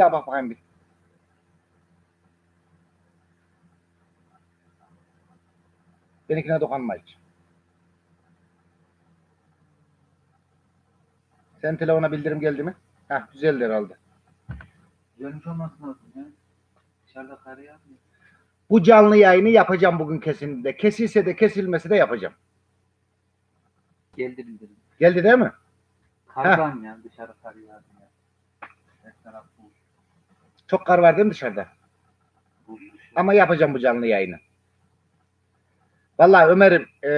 daha bak bakayım bir. Benimkine hiç. Senin telefona bildirim geldi mi? Heh, güzeldi herhalde. Görmüş olması lazım ya. Dışarıda kar yağmıyor. Bu canlı yayını yapacağım bugün kesinlikle. Kesilse de kesilmese de yapacağım. Geldi bildirim. Geldi değil mi? Kardan ya dışarı kar yağdı ya. Her taraf. Çok kar var değil mi dışarıda? Ama yapacağım bu canlı yayını. Vallahi Ömer'im e,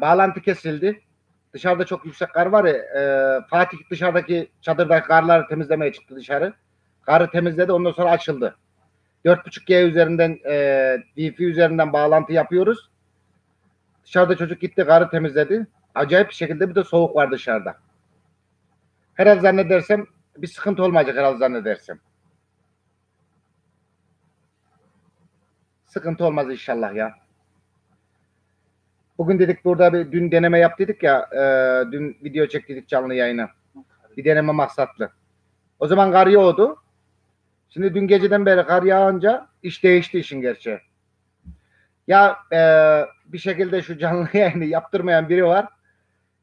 bağlantı kesildi. Dışarıda çok yüksek kar var ya. e, Fatih dışarıdaki çadırdaki karları temizlemeye çıktı dışarı. Karı temizledi ondan sonra açıldı. 4.5G üzerinden e, Wi-Fi üzerinden bağlantı yapıyoruz. Dışarıda çocuk gitti karı temizledi. Acayip bir şekilde bir de soğuk var dışarıda. Herhalde zannedersem bir sıkıntı olmayacak herhalde zannedersem. Sıkıntı olmaz inşallah ya. Bugün dedik burada bir dün deneme yaptıydık ya. e, dün video çektiydik canlı yayını. Bir deneme maksatlı. O zaman kar yağıyordu. Şimdi dün geceden beri kar yağınca iş değişti işin gerçeği. Ya e, bir şekilde şu canlı yayını yaptırmayan biri var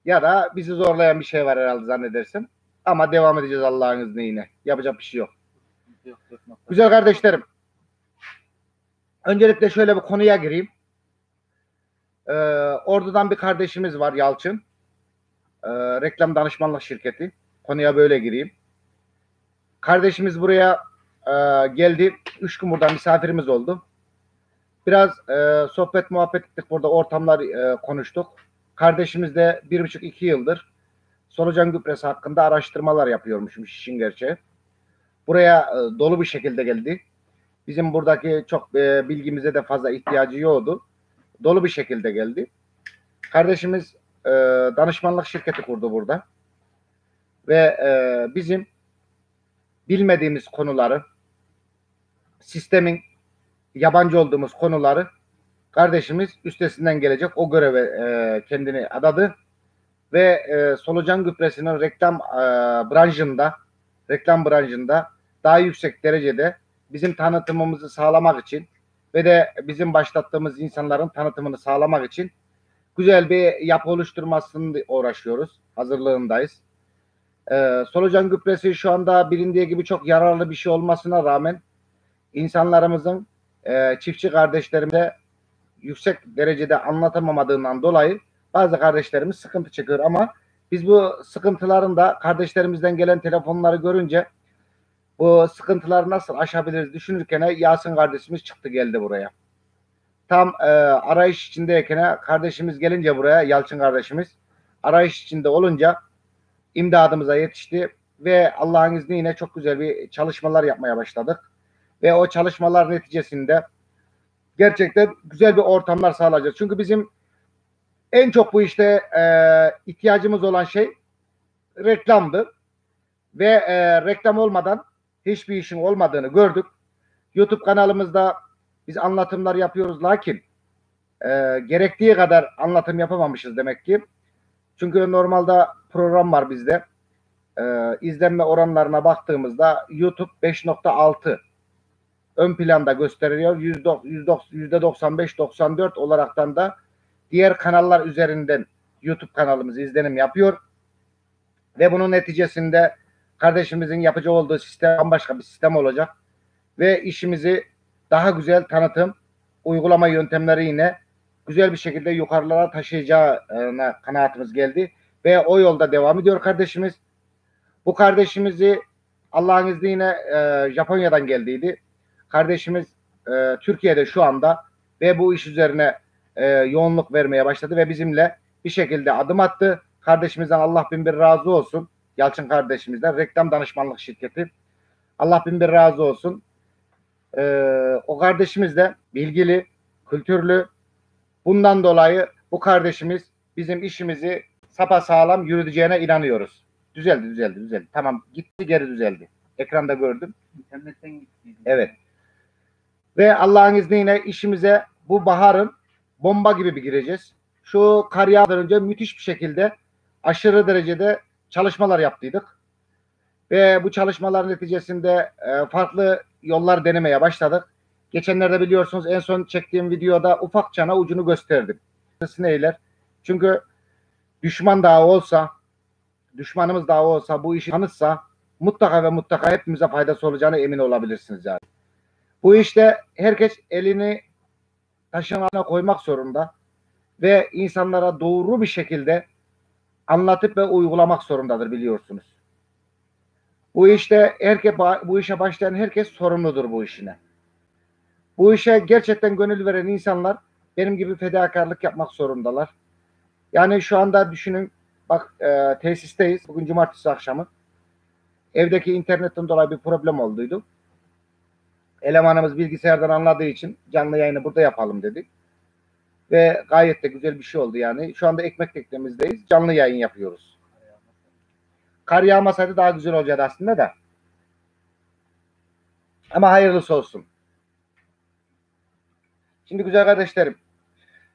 ya da bizi zorlayan bir şey var herhalde zannedersin. Ama devam edeceğiz Allah'ın izniyle. Yapacak bir şey yok, yok. Güzel kardeşlerim. Öncelikle şöyle bir konuya gireyim. Ee, Ordu'dan bir kardeşimiz var Yalçın. Ee, reklam danışmanlık şirketi. Konuya böyle gireyim. Kardeşimiz buraya e, geldi. Üç gün burada misafirimiz oldu. Biraz e, sohbet muhabbet ettik burada ortamlar e, konuştuk. Kardeşimiz de bir buçuk iki yıldır solucan gübresi hakkında araştırmalar yapıyormuşmuş işin gerçeği. Buraya e, dolu bir şekilde geldi. Bizim buradaki çok e, bilgimize de fazla ihtiyacı yoktu. Dolu bir şekilde geldi. Kardeşimiz e, danışmanlık şirketi kurdu burada. Ve e, bizim bilmediğimiz konuları, sistemin yabancı olduğumuz konuları kardeşimiz üstesinden gelecek. O göreve e, kendini adadı. Ve e, solucan gübresinin reklam e, branşında, reklam branşında daha yüksek derecede bizim tanıtımımızı sağlamak için ve de bizim başlattığımız insanların tanıtımını sağlamak için güzel bir yapı oluşturmasını uğraşıyoruz. Hazırlığındayız. Ee, solucan gübresi şu anda bilindiği gibi çok yararlı bir şey olmasına rağmen insanlarımızın e, çiftçi kardeşlerimize yüksek derecede anlatamamadığından dolayı bazı kardeşlerimiz sıkıntı çekiyor ama biz bu sıkıntıların da kardeşlerimizden gelen telefonları görünce bu sıkıntıları nasıl aşabiliriz düşünürken Yasin kardeşimiz çıktı geldi buraya. Tam e, arayış içindeyken kardeşimiz gelince buraya Yalçın kardeşimiz arayış içinde olunca imdadımıza yetişti ve Allah'ın izniyle çok güzel bir çalışmalar yapmaya başladık. Ve o çalışmalar neticesinde gerçekten güzel bir ortamlar sağlayacağız. Çünkü bizim en çok bu işte e, ihtiyacımız olan şey reklamdı. Ve e, reklam olmadan hiçbir işin olmadığını gördük. YouTube kanalımızda biz anlatımlar yapıyoruz lakin e, gerektiği kadar anlatım yapamamışız demek ki. Çünkü normalde program var bizde. E, izlenme oranlarına baktığımızda YouTube 5.6 ön planda gösteriliyor. %95-94 olaraktan da diğer kanallar üzerinden YouTube kanalımız izlenim yapıyor. Ve bunun neticesinde kardeşimizin yapıcı olduğu sistem bambaşka bir sistem olacak. Ve işimizi daha güzel tanıtım, uygulama yöntemleri yine güzel bir şekilde yukarılara taşıyacağına kanaatimiz geldi. Ve o yolda devam ediyor kardeşimiz. Bu kardeşimizi Allah'ın izniyle e, Japonya'dan geldiydi. Kardeşimiz e, Türkiye'de şu anda ve bu iş üzerine e, yoğunluk vermeye başladı ve bizimle bir şekilde adım attı. Kardeşimizden Allah bin bir razı olsun. Yalçın kardeşimizden reklam danışmanlık şirketi. Allah bin bir razı olsun. Ee, o kardeşimiz de bilgili, kültürlü. Bundan dolayı bu kardeşimiz bizim işimizi sapa sağlam yürüteceğine inanıyoruz. Düzeldi, düzeldi, düzeldi. Tamam, gitti geri düzeldi. Ekranda gördüm. İnternetten gitti. Evet. Ve Allah'ın izniyle işimize bu baharın bomba gibi bir gireceğiz. Şu kar yağmadan önce müthiş bir şekilde aşırı derecede çalışmalar yaptıydık. Ve bu çalışmalar neticesinde e, farklı yollar denemeye başladık. Geçenlerde biliyorsunuz en son çektiğim videoda ufakçana ucunu gösterdim. Neyler? Çünkü düşman dağı olsa, düşmanımız dağı olsa, bu işi tanıtsa mutlaka ve mutlaka hepimize faydası olacağına emin olabilirsiniz yani. Bu işte herkes elini taşın altına koymak zorunda ve insanlara doğru bir şekilde anlatıp ve uygulamak zorundadır biliyorsunuz. Bu işte herkes bu işe başlayan herkes sorumludur bu işine. Bu işe gerçekten gönül veren insanlar benim gibi fedakarlık yapmak zorundalar. Yani şu anda düşünün bak e, tesisteyiz. Bugün cumartesi akşamı. Evdeki internetten dolayı bir problem olduydu. Elemanımız bilgisayardan anladığı için canlı yayını burada yapalım dedi. Ve gayet de güzel bir şey oldu yani. Şu anda ekmek teknemizdeyiz. Canlı yayın yapıyoruz. Kar yağmasaydı daha güzel olacaktı aslında da. Ama hayırlısı olsun. Şimdi güzel kardeşlerim.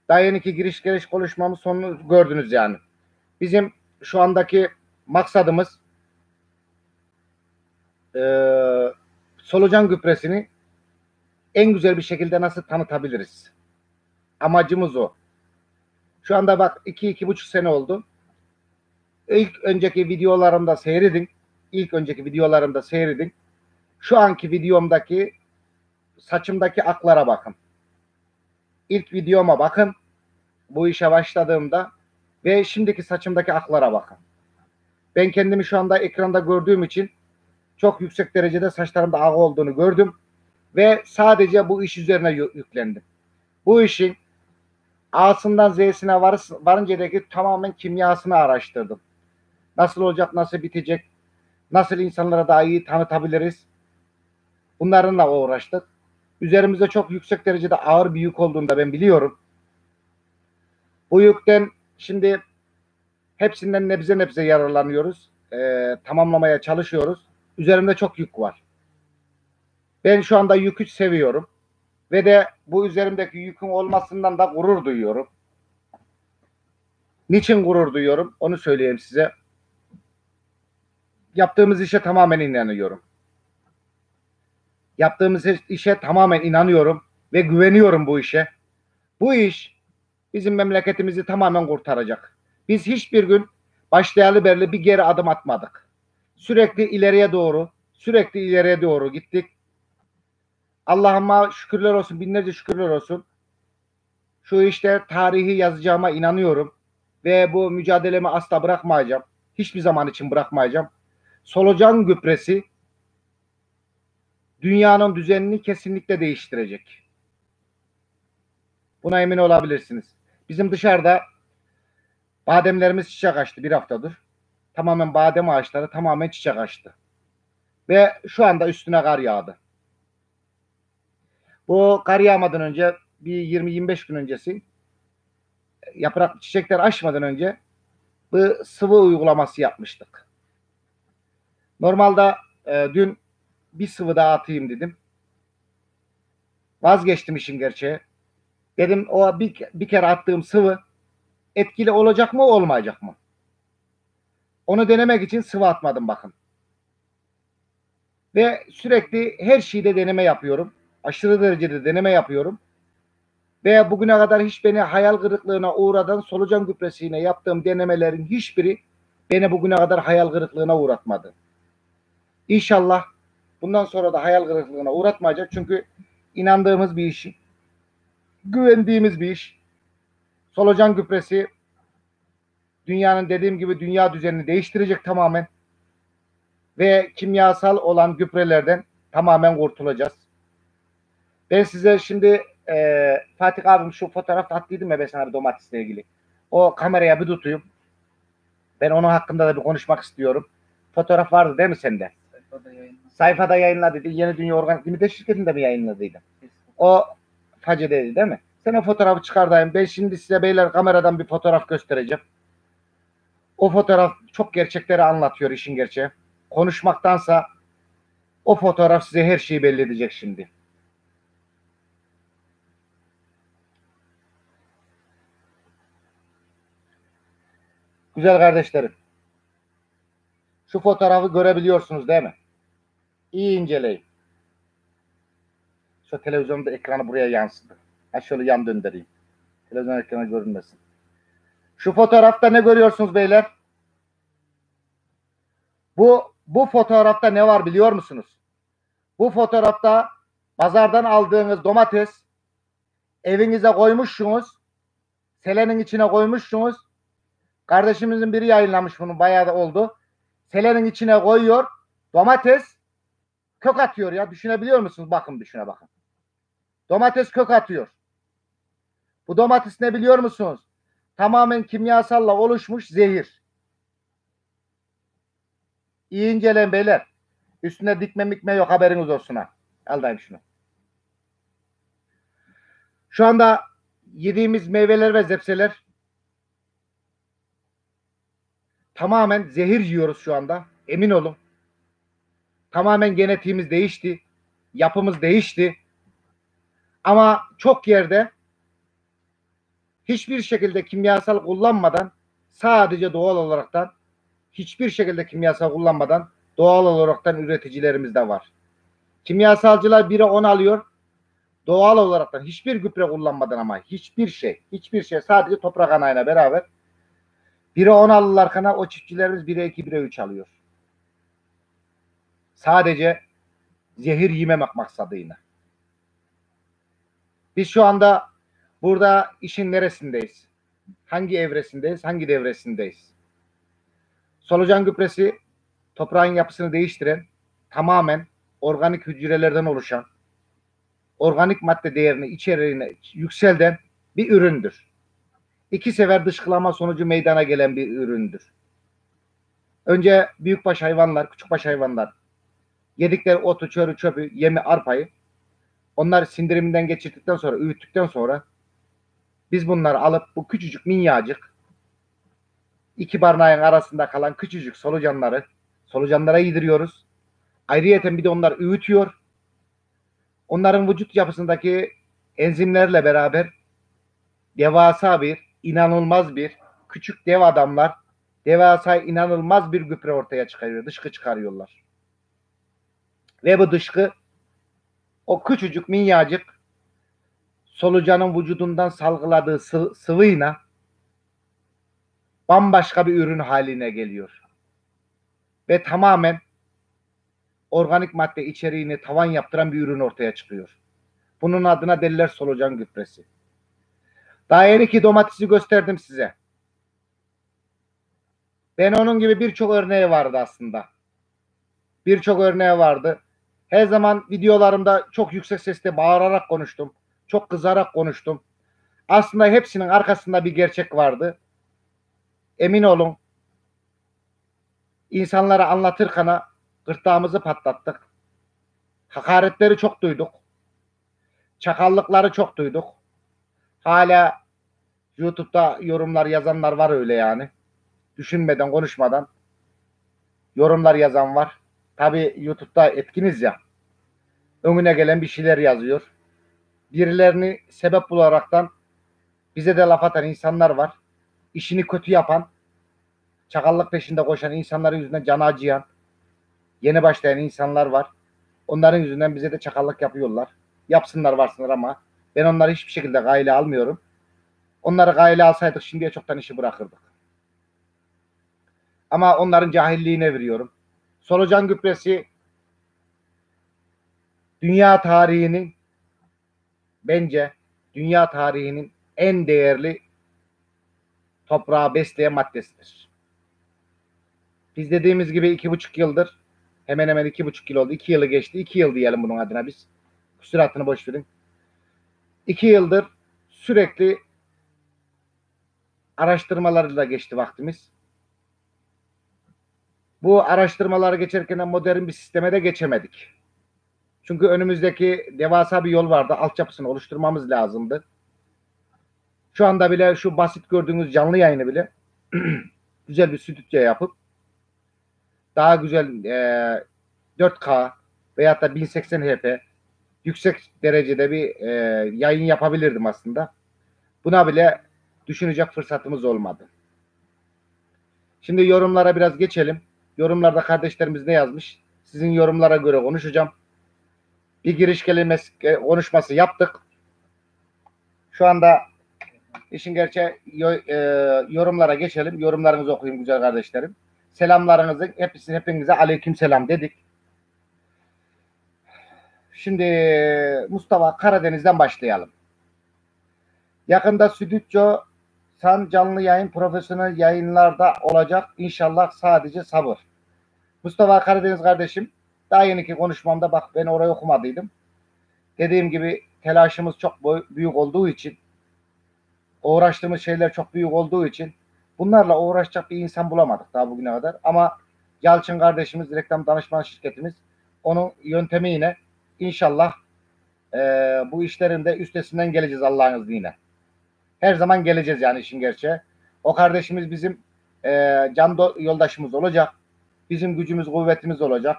Daha yeni ki giriş giriş konuşmamız sonunu gördünüz yani. Bizim şu andaki maksadımız e, solucan gübresini en güzel bir şekilde nasıl tanıtabiliriz? Amacımız o. Şu anda bak iki iki buçuk sene oldu. İlk önceki videolarımda seyredin. İlk önceki videolarımda seyredin. Şu anki videomdaki saçımdaki aklara bakın. İlk videoma bakın. Bu işe başladığımda ve şimdiki saçımdaki aklara bakın. Ben kendimi şu anda ekranda gördüğüm için çok yüksek derecede saçlarımda ağ olduğunu gördüm ve sadece bu iş üzerine yüklendim. Bu işin A'sından Z'sine varıncadaki tamamen kimyasını araştırdım. Nasıl olacak, nasıl bitecek, nasıl insanlara daha iyi tanıtabiliriz. Bunlarınla uğraştık. Üzerimizde çok yüksek derecede ağır bir yük olduğunu da ben biliyorum. Bu yükten şimdi hepsinden nebze nebze yararlanıyoruz. Ee, tamamlamaya çalışıyoruz. Üzerimde çok yük var. Ben şu anda yükü seviyorum. Ve de bu üzerimdeki yükün olmasından da gurur duyuyorum. Niçin gurur duyuyorum? Onu söyleyeyim size. Yaptığımız işe tamamen inanıyorum. Yaptığımız işe tamamen inanıyorum ve güveniyorum bu işe. Bu iş bizim memleketimizi tamamen kurtaracak. Biz hiçbir gün başlayalı beri bir geri adım atmadık. Sürekli ileriye doğru, sürekli ileriye doğru gittik. Allah'ıma şükürler olsun, binlerce şükürler olsun. Şu işte tarihi yazacağıma inanıyorum. Ve bu mücadelemi asla bırakmayacağım. Hiçbir zaman için bırakmayacağım. Solucan gübresi dünyanın düzenini kesinlikle değiştirecek. Buna emin olabilirsiniz. Bizim dışarıda bademlerimiz çiçek açtı bir haftadır. Tamamen badem ağaçları tamamen çiçek açtı. Ve şu anda üstüne kar yağdı. Bu kar yağmadan önce bir 20-25 gün öncesi yaprak çiçekler açmadan önce bu sıvı uygulaması yapmıştık. Normalde e, dün bir sıvı daha atayım dedim. Vazgeçtim işin gerçeği. Dedim o bir, bir kere attığım sıvı etkili olacak mı olmayacak mı? Onu denemek için sıvı atmadım bakın. Ve sürekli her şeyde deneme yapıyorum. Aşırı derecede deneme yapıyorum. Ve bugüne kadar hiç beni hayal kırıklığına uğradan solucan gübresiyle yaptığım denemelerin hiçbiri beni bugüne kadar hayal kırıklığına uğratmadı. İnşallah bundan sonra da hayal kırıklığına uğratmayacak. Çünkü inandığımız bir iş, güvendiğimiz bir iş. Solucan gübresi dünyanın dediğim gibi dünya düzenini değiştirecek tamamen. Ve kimyasal olan gübrelerden tamamen kurtulacağız. Ben size şimdi e, Fatih abim şu fotoğraf attıydım ya ben sana bir domatesle ilgili. O kameraya bir tutayım. Ben onun hakkında da bir konuşmak istiyorum. Fotoğraf vardı değil mi sende? Sayfada yayınlandı. Sayfada yayınladıydı. Yeni Dünya Organik Limite şirketinde mi yayınladıydı? O Face'deydi değil mi? Sen o fotoğrafı çıkardayım. Ben şimdi size beyler kameradan bir fotoğraf göstereceğim. O fotoğraf çok gerçekleri anlatıyor işin gerçeği. Konuşmaktansa o fotoğraf size her şeyi belli edecek şimdi. Güzel kardeşlerim. Şu fotoğrafı görebiliyorsunuz değil mi? İyi inceleyin. Şu televizyonda ekranı buraya yansıdı. Ha şöyle yan döndüreyim. Televizyon ekranı görünmesin. Şu fotoğrafta ne görüyorsunuz beyler? Bu bu fotoğrafta ne var biliyor musunuz? Bu fotoğrafta pazardan aldığınız domates evinize koymuşsunuz. Selenin içine koymuşsunuz. Kardeşimizin biri yayınlamış bunu bayağı da oldu. Selenin içine koyuyor. Domates kök atıyor ya. Düşünebiliyor musunuz? Bakın düşüne bakın. Domates kök atıyor. Bu domates ne biliyor musunuz? Tamamen kimyasalla oluşmuş zehir. İyi inceleyin beyler. Üstüne dikme mikme yok haberiniz olsun ha. Aldayım şunu. Şu anda yediğimiz meyveler ve zepseler tamamen zehir yiyoruz şu anda. Emin olun. Tamamen genetiğimiz değişti. Yapımız değişti. Ama çok yerde hiçbir şekilde kimyasal kullanmadan sadece doğal olaraktan hiçbir şekilde kimyasal kullanmadan doğal olaraktan üreticilerimiz de var. Kimyasalcılar biri 10 alıyor. Doğal olaraktan hiçbir gübre kullanmadan ama hiçbir şey, hiçbir şey sadece toprak anayla beraber biri 10 alırlar kana o çiftçilerimiz 1'e 2 1'e 3 alıyor. Sadece zehir yememek maksadıyla. Biz şu anda burada işin neresindeyiz? Hangi evresindeyiz? Hangi devresindeyiz? Solucan gübresi toprağın yapısını değiştiren tamamen organik hücrelerden oluşan organik madde değerini içeriğine yükselten bir üründür. İki sefer dışkılama sonucu meydana gelen bir üründür. Önce büyükbaş hayvanlar, küçükbaş hayvanlar yedikleri otu, çörü, çöpü, yemi, arpayı onlar sindiriminden geçirdikten sonra, öğüttükten sonra biz bunları alıp bu küçücük minyacık iki barnağın arasında kalan küçücük solucanları solucanlara yediriyoruz. Ayrıyeten bir de onlar öğütüyor. Onların vücut yapısındaki enzimlerle beraber devasa bir, inanılmaz bir, küçük dev adamlar devasa inanılmaz bir gübre ortaya çıkarıyor. Dışkı çıkarıyorlar. Ve bu dışkı o küçücük minyacık solucanın vücudundan salgıladığı sı- sıvıyla bambaşka bir ürün haline geliyor. Ve tamamen organik madde içeriğini tavan yaptıran bir ürün ortaya çıkıyor. Bunun adına deliler solucan gübresi. Daha yeni ki domatesi gösterdim size. Ben onun gibi birçok örneği vardı aslında. Birçok örneği vardı. Her zaman videolarımda çok yüksek sesle bağırarak konuştum. Çok kızarak konuştum. Aslında hepsinin arkasında bir gerçek vardı. Emin olun. İnsanlara anlatırkana gırtlağımızı patlattık. Hakaretleri çok duyduk. Çakallıkları çok duyduk. Hala YouTube'da yorumlar yazanlar var öyle yani. Düşünmeden, konuşmadan yorumlar yazan var. Tabi YouTube'da etkiniz ya. Önüne gelen bir şeyler yazıyor. Birilerini sebep bularaktan bize de laf atan insanlar var. İşini kötü yapan, çakallık peşinde koşan insanların yüzünden canı acıyan, yeni başlayan insanlar var. Onların yüzünden bize de çakallık yapıyorlar. Yapsınlar varsınlar ama ben onları hiçbir şekilde gayle almıyorum. Onları gayle alsaydık şimdiye çoktan işi bırakırdık. Ama onların cahilliğine veriyorum. Solucan gübresi dünya tarihinin bence dünya tarihinin en değerli toprağı besleyen maddesidir. Biz dediğimiz gibi iki buçuk yıldır hemen hemen iki buçuk yıl oldu. iki yılı geçti. iki yıl diyelim bunun adına biz. Süratini boş verin. İki yıldır sürekli araştırmalarla geçti vaktimiz. Bu araştırmaları geçerken modern bir sisteme de geçemedik. Çünkü önümüzdeki devasa bir yol vardı. Altyapısını oluşturmamız lazımdı. Şu anda bile şu basit gördüğünüz canlı yayını bile güzel bir stüdyo yapıp daha güzel e, 4K veyahut da 1080 HP yüksek derecede bir e, yayın yapabilirdim aslında. Buna bile düşünecek fırsatımız olmadı. Şimdi yorumlara biraz geçelim. Yorumlarda kardeşlerimiz ne yazmış? Sizin yorumlara göre konuşacağım. Bir giriş kelimesi e, konuşması yaptık. Şu anda işin gerçeği e, yorumlara geçelim. Yorumlarınızı okuyayım güzel kardeşlerim. Selamlarınızı hepsini hepinize aleyküm selam dedik. Şimdi Mustafa Karadeniz'den başlayalım. Yakında Stüdyo San canlı yayın profesyonel yayınlarda olacak. İnşallah sadece sabır. Mustafa Karadeniz kardeşim daha yeniki konuşmamda bak ben orayı okumadıydım. Dediğim gibi telaşımız çok büyük olduğu için uğraştığımız şeyler çok büyük olduğu için bunlarla uğraşacak bir insan bulamadık daha bugüne kadar. Ama Yalçın kardeşimiz reklam danışman şirketimiz onun yöntemiyle inşallah eee, bu işlerin de üstesinden geleceğiz Allah'ın izniyle. Her zaman geleceğiz yani işin gerçeği. O kardeşimiz bizim eee, can do- yoldaşımız olacak. Bizim gücümüz, kuvvetimiz olacak.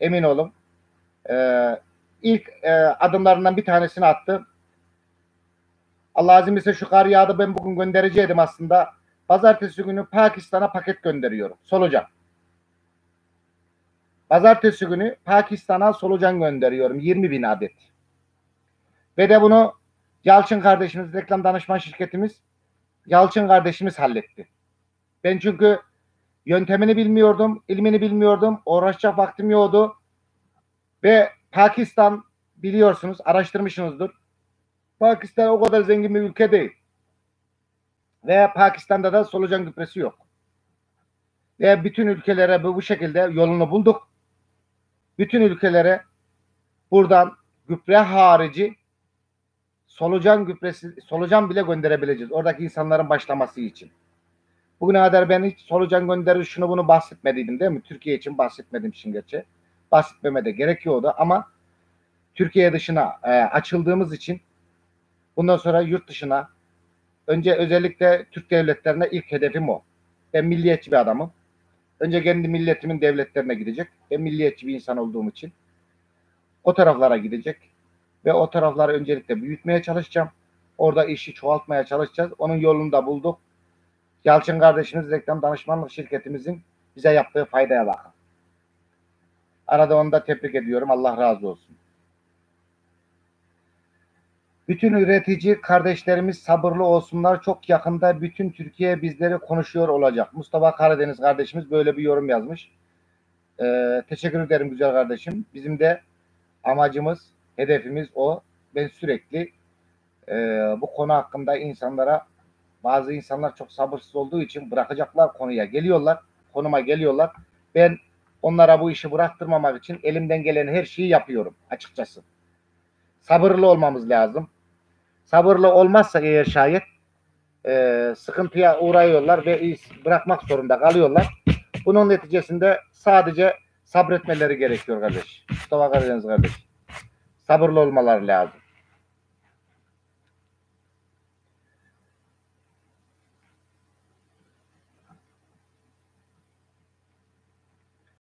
Emin olun. Eee ilk eee, adımlarından bir tanesini attı. Allah azim ise şu kar yağdı ben bugün göndereceydim aslında. Pazartesi günü Pakistan'a paket gönderiyorum. Solucan. Pazartesi günü Pakistan'a solucan gönderiyorum. 20 bin adet. Ve de bunu Yalçın kardeşimiz, reklam danışman şirketimiz Yalçın kardeşimiz halletti. Ben çünkü yöntemini bilmiyordum, ilmini bilmiyordum, uğraşacak vaktim yoktu. Ve Pakistan biliyorsunuz, araştırmışsınızdır. Pakistan o kadar zengin bir ülke değil. Ve Pakistan'da da solucan gübresi yok. Ve bütün ülkelere bu, bu şekilde yolunu bulduk. Bütün ülkelere buradan gübre harici solucan gübresi, solucan bile gönderebileceğiz. Oradaki insanların başlaması için. Bugüne kadar ben hiç solucan gönderir şunu bunu bahsetmediydim değil mi? Türkiye için bahsetmedim için gerçi. Bahsetmeme de gerekiyordu ama Türkiye dışına e, açıldığımız için bundan sonra yurt dışına önce özellikle Türk devletlerine ilk hedefim o. Ben milliyetçi bir adamım. Önce kendi milletimin devletlerine gidecek. Ben milliyetçi bir insan olduğum için o taraflara gidecek ve o tarafları öncelikle büyütmeye çalışacağım. Orada işi çoğaltmaya çalışacağız. Onun yolunu da bulduk. Yalçın kardeşimiz reklam danışmanlık şirketimizin bize yaptığı faydaya bakın. Arada onu da tebrik ediyorum. Allah razı olsun. Bütün üretici kardeşlerimiz sabırlı olsunlar. Çok yakında bütün Türkiye bizleri konuşuyor olacak. Mustafa Karadeniz kardeşimiz böyle bir yorum yazmış. Ee, teşekkür ederim güzel kardeşim. Bizim de amacımız, hedefimiz o. Ben sürekli e, bu konu hakkında insanlara bazı insanlar çok sabırsız olduğu için bırakacaklar konuya geliyorlar. Konuma geliyorlar. Ben onlara bu işi bıraktırmamak için elimden gelen her şeyi yapıyorum açıkçası. Sabırlı olmamız lazım. Sabırlı olmazsa eğer şayet e, sıkıntıya uğrayıyorlar ve iş bırakmak zorunda kalıyorlar. Bunun neticesinde sadece sabretmeleri gerekiyor kardeş. Mustafa Karadeniz kardeş. Sabırlı olmaları lazım.